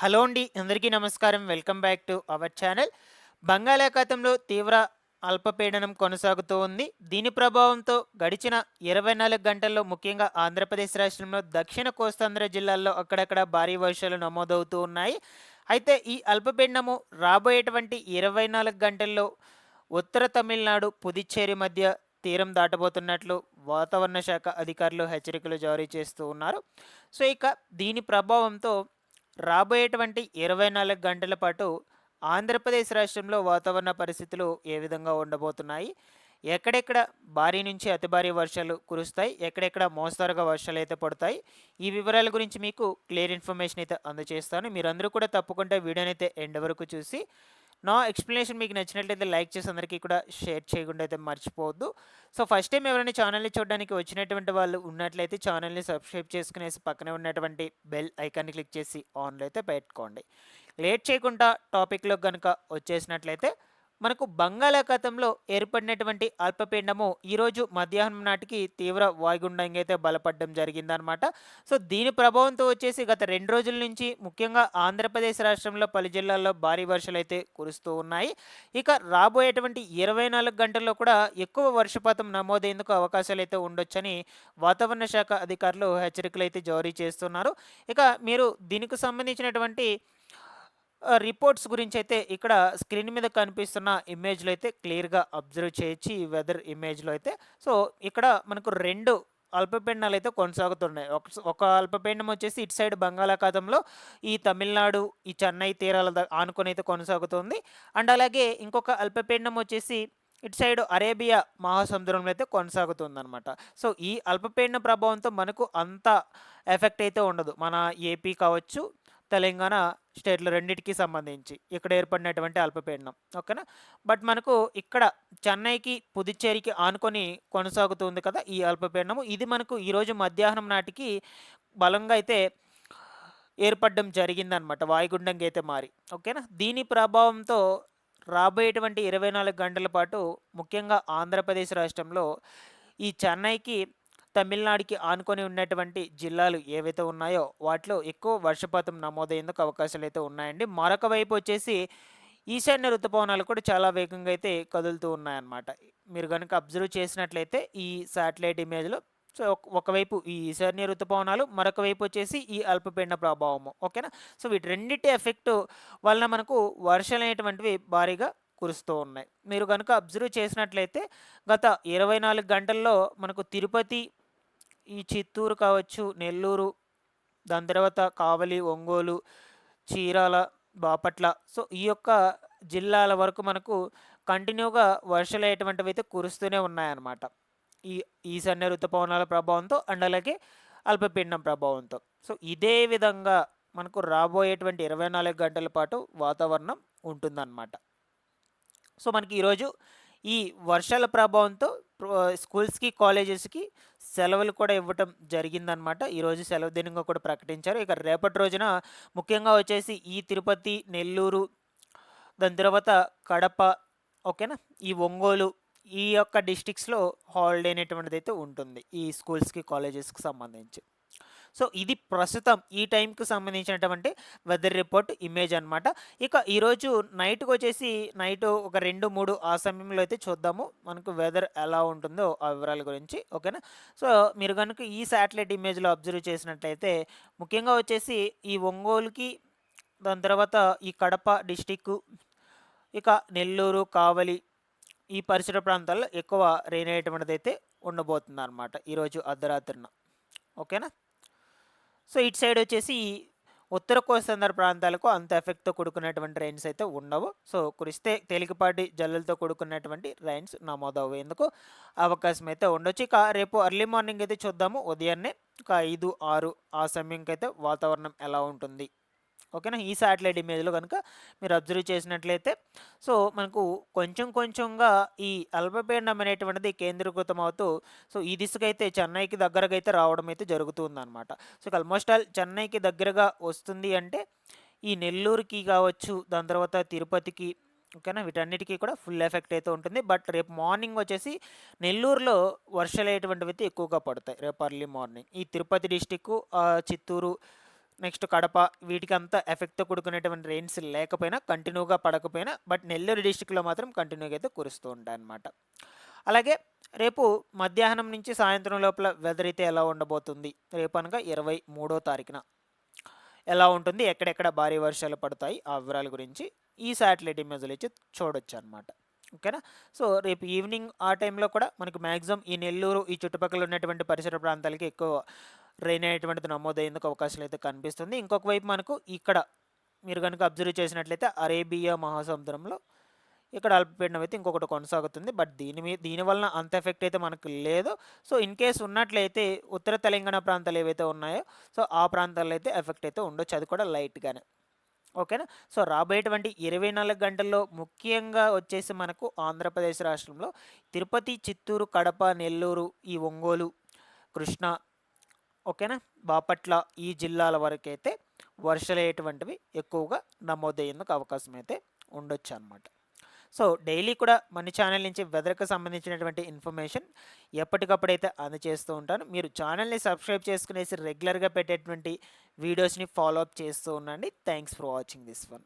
Hello అండి అందరికీ నమస్కారం. Welcome back to our channel. బంగాళాఖాతంలో తీవ్ర అల్పపీడనం కొనసాగుతూ ఉంది. దీని ప్రభావంతో గడిచిన ఇరవై నాలుగు గంటల్లో ముఖ్యంగా ఆంధ్రప్రదేశ్ రాష్ట్రంలో దక్షిణ కోస్తాంధ్ర జిల్లాల్లో అక్కడక్కడ భారీ వర్షాలు నమోదవుతూ ఉన్నాయి. అయితే ఈ అల్పపీడనము రాబోయేటువంటి ఇరవై నాలుగు గంటల్లో ఉత్తర తమిళనాడు పుదుచ్చేరి మధ్య తీరం దాటబోతున్నట్లు వాతావరణ శాఖ అధికారులు హెచ్చరికలు జారీ చేస్తూ ఉన్నారు. సో ఇక దీని ప్రభావంతో రాబోయేటువంటి ఇరవై నాలుగు గంటల పాటు ఆంధ్రప్రదేశ్ రాష్ట్రంలో వాతావరణ పరిస్థితులు ఏ విధంగా ఉండబోతున్నాయి? ఎక్కడెక్కడ భారీ నుంచి అతి భారీ వర్షాలు కురుస్తాయి? ఎక్కడెక్కడ మోస్తరుగా వర్షాలు అయితే పడతాయి? ఈ వివరాల గురించి మీకు క్లియర్ ఇన్ఫర్మేషన్ అయితే అందజేస్తాను మీరందరూ కూడా తప్పకుండా వీడియోని అయితే ఎండ్ వరకు చూసి నా ఎక్స్ప్లెనేషన్ మీకు నచ్చినట్లయితే లైక్ చేసి అందరికీ కూడా షేర్ చేయకుండా అయితే మర్చిపోవద్దు. సో ఫస్ట్ టైం ఎవరైనా ఛానల్ని చూడడానికి వచ్చినటువంటి వాళ్ళు ఉన్నట్లయితే ఛానల్ని సబ్స్క్రైబ్ చేసుకునేసి పక్కనే ఉన్నటువంటి బెల్ ఐకాన్ని క్లిక్ చేసి ఆన్లో అయితే పెట్టుకోండి. లేట్ చేయకుండా టాపిక్లో కనుక వచ్చేసినట్లయితే మనకు బంగాళాఖాతంలో ఏర్పడినటువంటి అల్పపీండము ఈరోజు మధ్యాహ్నం నాటికి తీవ్ర వాయుగుండంగా అయితే బలపడడం జరిగిందనమాట సో దీని ప్రభావంతో వచ్చేసి గత రెండు రోజుల నుంచి ముఖ్యంగా ఆంధ్రప్రదేశ్ రాష్ట్రంలో పలు జిల్లాల్లో భారీ వర్షాలు అయితే కురుస్తూ ఉన్నాయి. ఇక రాబోయేటువంటి ఇరవై నాలుగు గంటల్లో కూడా ఎక్కువ వర్షపాతం నమోదయ్యేందుకు అవకాశాలు అయితే ఉండొచ్చని వాతావరణ శాఖ అధికారులు హెచ్చరికలు అయితే జారీ చేస్తున్నారు. ఇక మీరు దీనికి సంబంధించినటువంటి రిపోర్ట్స్ గురించి అయితే ఇక్కడ స్క్రీన్ మీద కనిపిస్తున్న ఇమేజ్లో అయితే క్లియర్గా అబ్జర్వ్ చేయొచ్చు ఈ వెదర్ ఇమేజ్లో అయితే. సో ఇక్కడ మనకు రెండు అల్పపీడనాలు అయితే కొనసాగుతున్నాయి. ఒక ఒక అల్పపీడనం వచ్చేసి ఇటు సైడ్ బంగాళాఖాతంలో ఈ తమిళనాడు ఈ చెన్నై తీరాల ఆనుకొని అయితే కొనసాగుతుంది. అండ్ అలాగే ఇంకొక అల్పపీడనం వచ్చేసి ఇటు సైడ్ అరేబియా మహాసముద్రంలో అయితే కొనసాగుతుందన్నమాట. సో ఈ అల్పపీడన ప్రభావంతో మనకు అంత ఎఫెక్ట్ అయితే ఉండదు. మన ఏపీ కావచ్చు తెలంగాణ స్టేట్లు రెండింటికి సంబంధించి ఇక్కడ ఏర్పడినటువంటి అల్పపీడనం. ఓకేనా? బట్ మనకు ఇక్కడ చెన్నైకి పుదుచ్చేరికి ఆనుకొని కొనసాగుతుంది కదా ఈ అల్పపీడనము. ఇది మనకు ఈరోజు మధ్యాహ్నం నాటికి బలంగా అయితే ఏర్పడడం జరిగిందనమాట వాయుగుండంగా అయితే మారి. ఓకేనా? దీని ప్రభావంతో రాబోయేటువంటి ఇరవై నాలుగు గంటల పాటు ముఖ్యంగా ఆంధ్రప్రదేశ్ రాష్ట్రంలో ఈ చెన్నైకి తమిళనాడుకి ఆనుకొని ఉన్నటువంటి జిల్లాలు ఏవైతే ఉన్నాయో వాటిలో ఎక్కువ వర్షపాతం నమోదయ్యేందుకు అవకాశాలు అయితే ఉన్నాయండి. మరొక వైపు వచ్చేసి ఈశాన్య ఋతుపవనాలు కూడా చాలా వేగంగా అయితే కదులుతూ ఉన్నాయన్నమాట. మీరు కనుక అబ్జర్వ్ చేసినట్లయితే ఈ శాటిలైట్ ఇమేజ్లో సో ఒకవైపు ఈ ఈశాన్య ఋతుపవనాలు మరొక వైపు వచ్చేసి ఈ అల్పపీడన ప్రభావము. ఓకేనా? సో వీటి రెండింటి ఎఫెక్ట్ వలన మనకు వర్షాలు అనేటువంటివి భారీగా కురుస్తూ ఉన్నాయి. మీరు కనుక అబ్జర్వ్ చేసినట్లయితే గత ఇరవై నాలుగు గంటల్లో మనకు తిరుపతి ఈ చిత్తూరు కావచ్చు నెల్లూరు దాని తర్వాత కావలి ఒంగోలు చీరాల బాపట్ల. సో ఈ యొక్క జిల్లాల వరకు మనకు కంటిన్యూగా వర్షాలు అయ్యేటువంటివి అయితే కురుస్తూనే ఉన్నాయన్నమాట. ఈ ఈశాన్య ఋతుపవనాల ప్రభావంతో అండ్ అలాగే అల్పపీడనం ప్రభావంతో. సో ఇదే విధంగా మనకు రాబోయేటువంటి ఇరవై నాలుగు గంటల పాటు వాతావరణం ఉంటుందన్నమాట. సో మనకి ఈరోజు ఈ వర్షాల ప్రభావంతో స్కూల్స్కి కాలేజెస్కి సెలవులు కూడా ఇవ్వటం జరిగిందనమాట ఈరోజు సెలవు దినంగా కూడా ప్రకటించారు. ఇక రేపటి రోజున ముఖ్యంగా వచ్చేసి ఈ తిరుపతి నెల్లూరు దాని తర్వాత కడప ఓకేనా? ఈ ఒంగోలు ఈ యొక్క డిస్టిక్స్లో హాలిడే అనేటువంటిది అయితే ఉంటుంది ఈ స్కూల్స్కి కాలేజెస్కి సంబంధించి. సో ఇది ప్రస్తుతం ఈ టైంకి సంబంధించినటువంటి వెదర్ రిపోర్ట్ ఇమేజ్ అనమాట ఇక ఈరోజు నైట్కి వచ్చేసి నైట్ ఒక రెండు మూడు ఆ సమయంలో అయితే చూద్దాము. మనకు వెదర్ ఎలా ఉంటుందో ఆ వివరాల గురించి ఓకేనా? సో మీరు కనుక ఈ శాటిలైట్ ఇమేజ్లో అబ్జర్వ్ చేసినట్లయితే ముఖ్యంగా వచ్చేసి ఈ ఒంగోలుకి దాని తర్వాత ఈ కడప డిస్టిక్ ఇక నెల్లూరు కావలి ఈ పరిసర ప్రాంతాల్లో ఎక్కువ రెయిన్ అయ్యేటువంటిది అయితే ఉండబోతుంది అనమాట ఈరోజు అర్ధరాత్రిన. ఓకేనా? సో ఇటు సైడ్ వచ్చేసి ఉత్తర కోస్తాంధ్ర ప్రాంతాలకు అంత ఎఫెక్ట్తో కూడుకున్నటువంటి రైన్స్ అయితే ఉండవు. సో కురిస్తే తేలికపాటి జల్లులతో కూడుకున్నటువంటి రైన్స్ నమోదయ్యేందుకు అవకాశం అయితే ఉండొచ్చు. ఇక రేపు అర్లీ మార్నింగ్ అయితే చూద్దాము. ఉదయాన్నే ఒక ఐదు ఆరు ఆ సమయంకి అయితే వాతావరణం ఎలా ఉంటుంది? ఓకేనా? ఈ శాటిలైట్ ఇమేజ్లో కనుక మీరు అబ్జర్వ్ చేసినట్లయితే సో మనకు కొంచెం కొంచెంగా ఈ అల్పపీడనం అనేటువంటిది కేంద్రీకృతం అవుతూ సో ఈ దిశగా అయితే చెన్నైకి దగ్గరగా అయితే రావడం అయితే జరుగుతుంది అనమాట సో ఆల్మోస్ట్ ఆల్ చెన్నైకి దగ్గరగా వస్తుంది అంటే ఈ నెల్లూరుకి కావచ్చు దాని తర్వాత తిరుపతికి ఓకేనా? వీటన్నిటికీ కూడా ఫుల్ ఎఫెక్ట్ అయితే ఉంటుంది. బట్ రేపు మార్నింగ్ వచ్చేసి నెల్లూరులో వర్షాలు అయ్యేటువంటివి అయితే ఎక్కువగా పడతాయి. రేపు అర్లీ మార్నింగ్. ఈ తిరుపతి డిస్టిక్ చిత్తూరు నెక్స్ట్ కడప వీటికి అంతా ఎఫెక్ట్తో కూడుకునేటువంటి రెయిన్స్ లేకపోయినా కంటిన్యూగా పడకపోయినా బట్ నెల్లూరు డిస్టిక్లో మాత్రం కంటిన్యూగా అయితే కురుస్తూ ఉంటాయి అన్నమాట అలాగే రేపు మధ్యాహ్నం నుంచి సాయంత్రం లోపల వెదర్ అయితే ఎలా ఉండబోతుంది? రేపు అనగా ఇరవై మూడో తారీఖున. ఎలా ఉంటుంది? ఎక్కడెక్కడ భారీ వర్షాలు పడతాయి? ఆ వివరాల గురించి ఈ శాటిలైట్ ఇమేజ్లు ఇచ్చి చూడొచ్చు అనమాట ఓకేనా? సో రేపు ఈవినింగ్ ఆ టైంలో కూడా మనకు మ్యాక్సిమం ఈ నెల్లూరు ఈ చుట్టుపక్కల ఉన్నటువంటి పరిసర ప్రాంతాలకి ఎక్కువ రెయిన్ అయ్యేటువంటిది నమోదయ్యేందుకు అవకాశాలు అయితే కనిపిస్తుంది. ఇంకొక వైపు మనకు ఇక్కడ మీరు కనుక అబ్జర్వ్ చేసినట్లయితే అరేబియా మహాసముద్రంలో ఇక్కడ అల్పపీడనం అయితే ఇంకొకటి కొనసాగుతుంది. బట్ దీని మీద దీనివలన అంత ఎఫెక్ట్ అయితే మనకు లేదు. సో ఇన్ కేస్ ఉన్నట్లయితే ఉత్తర తెలంగాణ ప్రాంతాలు ఏవైతే ఉన్నాయో సో ఆ ప్రాంతాల్లో అయితే ఎఫెక్ట్ అయితే ఉండొచ్చు. అది కూడా లైట్గానే. ఓకేనా? సో రాబోయేటువంటి ఇరవై నాలుగు గంటల్లో ముఖ్యంగా వచ్చేసి మనకు ఆంధ్రప్రదేశ్ రాష్ట్రంలో తిరుపతి చిత్తూరు కడప నెల్లూరు ఈ ఒంగోలు కృష్ణా ఓకేనా? బాపట్ల ఈ జిల్లాల వరకు అయితే వర్షాలు అయ్యేటువంటివి ఎక్కువగా నమోదయ్యేందుకు అవకాశం అయితే ఉండొచ్చు అనమాట సో డైలీ కూడా మన ఛానల్ నుంచి వెదర్కి సంబంధించినటువంటి ఇన్ఫర్మేషన్ ఎప్పటికప్పుడైతే అందజేస్తూ ఉంటాను. మీరు ఛానల్ని సబ్స్క్రైబ్ చేసుకునేసి రెగ్యులర్గా పెట్టేటువంటి వీడియోస్ని ఫాలో అప్ చేస్తూ ఉండండి. Thanks for watching this one.